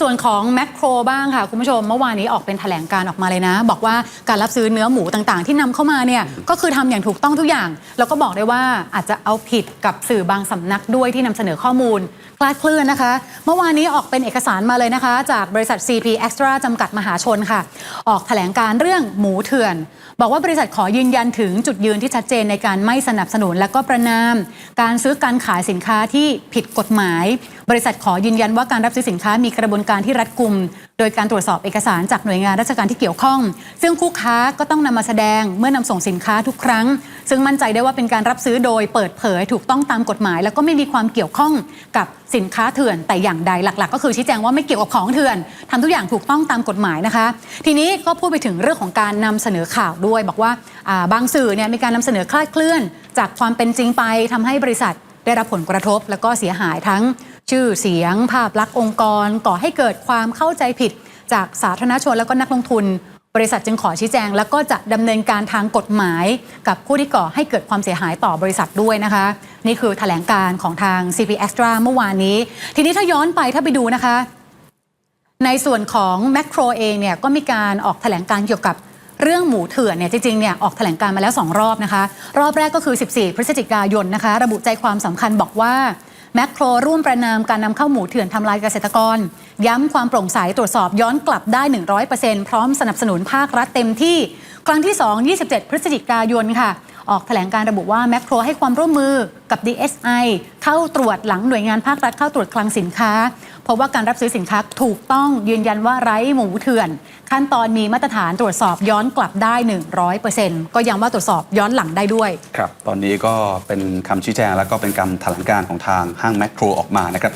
ส่วนของแมคโครบ้างค่ะคุณผู้ชมเมื่อวานนี้ออกเป็นแถลงการออกมาเลยนะ บอกว่าการรับซื้อเนื้อหมูต่างๆ ที่นำเข้ามาเนี่ยก็คือทำอย่างถูกต้องทุกอย่าง แล้วก็บอกได้ว่าอาจจะเอาผิดกับสื่อบางสำนักด้วยที่นำเสนอข้อมูลคลาดเคลื่อนนะคะ เมื่อวานนี้ออกเป็นเอกสารมาเลยนะคะ จากบริษัท CP Extra จำกัดมหาชนค่ะ ออกแถลงการเรื่องหมูเถื่อน บอกว่าบริษัทขอยืนยันถึงจุดยืนที่ชัดเจนในการไม่สนับสนุนและก็ประนาม การซื้อการขายสินค้าที่ผิดกฎหมายบริษัทขอยืนยันว่าการรับซื้อสินค้ามีกระบวนการที่รัดกุม โดยการตรวจสอบเอกสารจากหน่วยงานราชการที่เกี่ยวข้อง ซึ่งคู่ค้าก็ต้องนำมาแสดงเมื่อนำส่งสินค้าทุกครั้ง ซึ่งมั่นใจได้ว่าเป็นการรับซื้อโดยเปิดเผยถูกต้องตามกฎหมาย แล้วก็ไม่มีความเกี่ยวข้องกับสินค้าเถื่อนแต่อย่างใดหลัก ๆ ก็คือชี้แจงว่าไม่เกี่ยวกับของเถื่อนทำทุกอย่างถูกต้องตามกฎหมายนะคะ ทีนี้ก็พูดไปถึงเรื่องของการนำเสนอข่าวด้วย บอกว่าาบางสื่อเนี่ยมีการนำเสนอคลาดเคลื่อน จากความเป็นจริงไปทำให้บริษัทได้รับผลกระทบ แล้วก็เสียหายทั้ง ชื่อเสียง ภาพลักษณ์องค์กร ก่อให้เกิดความเข้าใจผิด จากสาธารณชนแล้วก็นักลงทุน บริษัทจึงขอชี้แจง แล้วก็จะดำเนินการทางกฎหมาย กับผู้ที่ก่อให้เกิดความเสียหายต่อบริษัทด้วยนะคะ นี่คือแถลงการของทาง CP Extra เมื่อวานนี้ ทีนี้ถ้าย้อนไปถ้าไปดูนะคะ ในส่วนของแมคโครเองเนี่ยก็มีการออกแถลงการเกี่ยวกับเรื่องหมูเถื่อนเนี่ยจริงๆเนี่ยออกแถลงการมาแล้ว 2 รอบนะคะ รอบแรกก็คือ 14 พฤศจิกายนนะคะ ระบุใจความสำคัญบอกว่า แมคโครร่วมประนามการนำเข้าหมูเถื่อนทำลายเกษตรกร ย้ำความโปร่งใสตรวจสอบย้อนกลับได้ 100%พร้อมสนับสนุนภาครัฐเต็มที่ ครั้งที่ 2 27 พฤศจิกายนค่ะ ออกแถลงการระบุว่าแมคโครให้ความร่วมมือกับ DSI เข้าตรวจหลังหน่วยงานภาครัฐเข้าตรวจคลังสินค้า เพราะว่าการรับซื้อสินค้าถูกต้องยืนยันว่าไร้หมูเถื่อน ขั้นตอนมีมาตรฐานตรวจสอบย้อนกลับได้ 100%ก็ย้ำว่าตรวจสอบย้อนหลังได้ด้วย ครับ ตอนนี้ก็เป็นคำชี้แจงแล้วก็เป็นคำแถลงการของทางห้างแมคโครออกมานะครับ